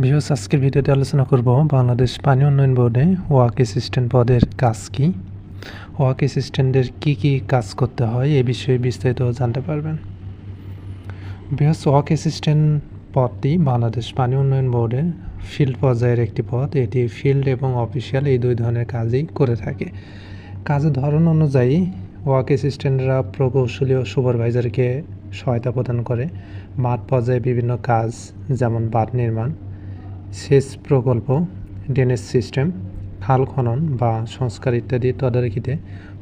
বিহস আজকের ভিডিওতে আলোচনা করব বাংলাদেশ পানি উন্নয়ন বোর্ডে ওয়াক অ্যাসিস্ট্যান্ট পদের কাজ কি? ওয়াক অ্যাসিস্ট্যান্টের কী কী কাজ করতে হয় এ বিষয়ে বিস্তারিত জানতে পারবেন। বিহস ওয়াক অ্যাসিস্ট্যান্ট পদটি বাংলাদেশ পানি উন্নয়ন বোর্ডের ফিল্ড পর্যায়ের একটি পদ। এটি ফিল্ড এবং অফিসিয়াল এই দুই ধরনের কাজই করে থাকে। কাজের ধরন অনুযায়ী ওয়াক অ্যাসিস্ট্যান্টরা প্রকৌশলী ও সুপারভাইজারকে সহায়তা প্রদান করে। মাঠ পর্যায়ে বিভিন্ন কাজ, যেমন বাঁধ নির্মাণ সেচ প্রকল্প, ড্রেনেজ সিস্টেম, খাল খনন বা সংস্কার ইত্যাদি তদারকিতে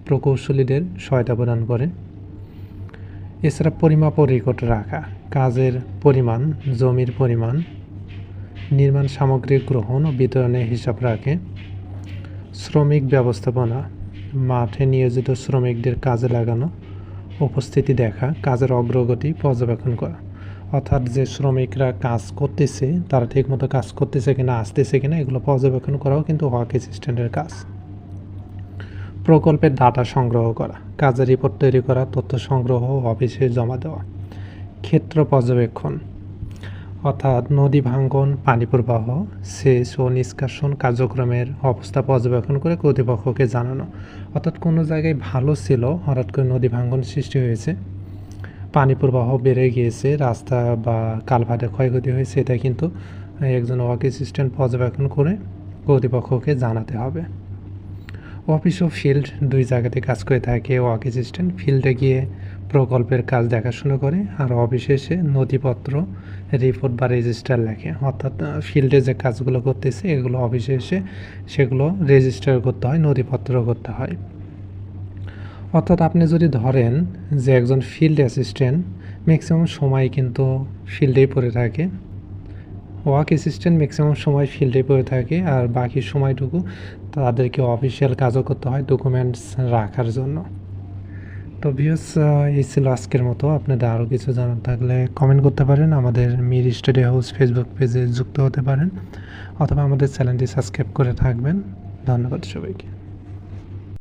প্রকৌশলীদের সহায়তা প্রদান করে। এছাড়া পরিমাপ ও রেকর্ড রাখা, কাজের পরিমাণ, জমির পরিমাণ, নির্মাণ সামগ্রী গ্রহণ ও বিতরণের হিসাব রাখে। শ্রমিক ব্যবস্থাপনা, মাঠে নিয়োজিত শ্রমিকদের কাজে লাগানো, উপস্থিতি দেখা, কাজের অগ্রগতি পর্যবেক্ষণ করা। অর্থাৎ যে শ্রমিকরা কাজ করতেছে, তারা ঠিকমতো কাজ করতেছে কিনা, আসতেছে কিনা, এগুলো পর্যবেক্ষণ করাও কিন্তু ওয়ার্ক অ্যাসিস্ট্যান্টের কাজ। প্রকল্পের ডাটা সংগ্রহ করা, কাজের রিপোর্ট তৈরি করা, তথ্য সংগ্রহ, অফিসে জমা দেওয়া। ক্ষেত্র পর্যবেক্ষণ, অর্থাৎ নদী ভাঙ্গন, পানি প্রবাহ, সেচ ও নিষ্কাশন কার্যক্রমের অবস্থা পর্যবেক্ষণ করে কর্তৃপক্ষকে জানানো। অর্থাৎ কোনো জায়গায় ভালো ছিল, হঠাৎ করে নদী ভাঙ্গন সৃষ্টি হয়েছে পানি প্রবাহ বেড়ে গিয়েছে, রাস্তা বা কালভাটে ক্ষয়ক্ষতি হয়েছে, এটা কিন্তু একজন ওয়াক অ্যাসিস্ট্যান্ট পর্যবেক্ষণ করে কর্তৃপক্ষকে জানাতে হবে। অফিস ও ফিল্ড দুই জায়গাতে কাজ করে থাকে ওয়াক অ্যাসিস্ট্যান্ট। ফিল্ডে গিয়ে প্রকল্পের কাজ দেখাশোনা করে আর অফিসে এসে নথিপত্র, রিপোর্ট বা রেজিস্টার লেখে। অর্থাৎ ফিল্ডে যে কাজগুলো করতেছে, এগুলো অফিসে এসে সেগুলো রেজিস্টার করতে হয়, নথিপত্র করতে হয়। অর্থাৎ আপনি যদি ধরেন যে একজন ফিল্ড অ্যাসিস্ট্যান্ট ম্যাক্সিমাম সময় কিন্তু ফিল্ডেই পড়ে থাকে। ওয়ার্ক অ্যাসিস্ট্যান্ট ম্যাক্সিমাম সময় ফিল্ডে পড়ে থাকে আর বাকি সময়টুকু তাদেরকে অফিসিয়াল কাজও করতে হয় ডকুমেন্টস রাখার জন্য। তো ভিউস এই ছিল আজকের মতো। আপনাদের আরও কিছু জানার থাকলে কমেন্ট করতে পারেন। আমাদের মির স্টাডি হাউস ফেসবুক পেজে যুক্ত হতে পারেন। অথবা আমাদের চ্যানেলটি সাবস্ক্রাইব করে থাকবেন। ধন্যবাদ সবাইকে।